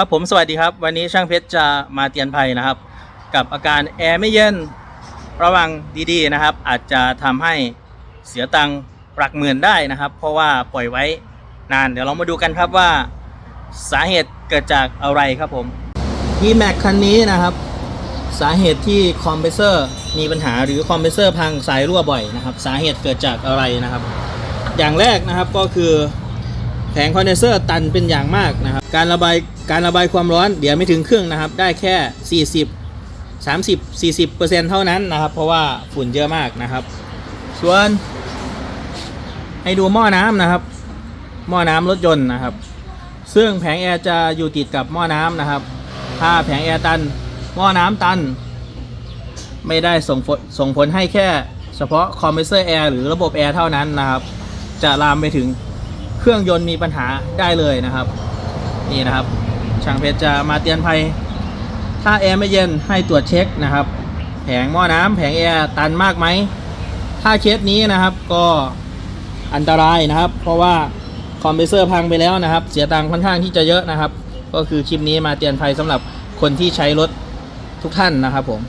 ครับผมสวัสดีครับ วันนี้ช่างเพชรจะมาเตือนภัยนะครับ กับอาการแอร์ไม่เย็นระวังดีๆนะครับ อาจจะทำให้เสียตังค์หลักหมื่นได้นะครับ เพราะว่าปล่อยไว้นาน เดี๋ยวเรามาดูกันครับว่าสาเหตุเกิดจากอะไรครับผม e m a x คันนี้นะครับ สาเหตุที่คอมเพรสเซอร์มีปัญหาหรือคอมเพรสเซอร์พังสายรั่วบ่อยนะครับ สาเหตุเกิดจากอะไรนะครับ อย่างแรกนะครับก็คือ แผงคอนเดนเซอร์ตันเป็นอย่างมากนะครับ การระบายการระบายความร้อนเดี๋ยวไม่ถึงครึ่งนะครับ ได้แค่ 40 30 40เปอร์เซ็นต์เท่านั้นนะครับ เพราะว่าฝุ่นเยอะมากนะครับ ส่วนให้ดูหม้อน้ำนะครับ หม้อน้ำรถยนต์นะครับ ซึ่งแผงแอร์จะอยู่ติดกับหม้อน้ำนะครับ ถ้าแผงแอร์ตัน หม้อน้ำตัน ไม่ได้ส่งผลส่งผลให้แค่เฉพาะคอมเพรสเซอร์แอร์หรือระบบแอร์เท่านั้นนะครับ จะลามไปถึง เครื่องยนต์มีปัญหาได้เลยนะครับ นี่นะครับ ช่างเพชรจะมาเตือนภัย ถ้าแอร์ไม่เย็นให้ตรวจเช็คนะครับ แผงหม้อน้ำแผงแอร์ตันมากไหม ถ้าเคสนี้นะครับก็อันตรายนะครับ เพราะว่าคอมเพรสเซอร์พังไปแล้วนะครับ เสียตังค์ค่อนข้างที่จะเยอะนะครับ ก็คือคลิปนี้มาเตือนภัยสำหรับคนที่ใช้รถทุกท่านนะครับผม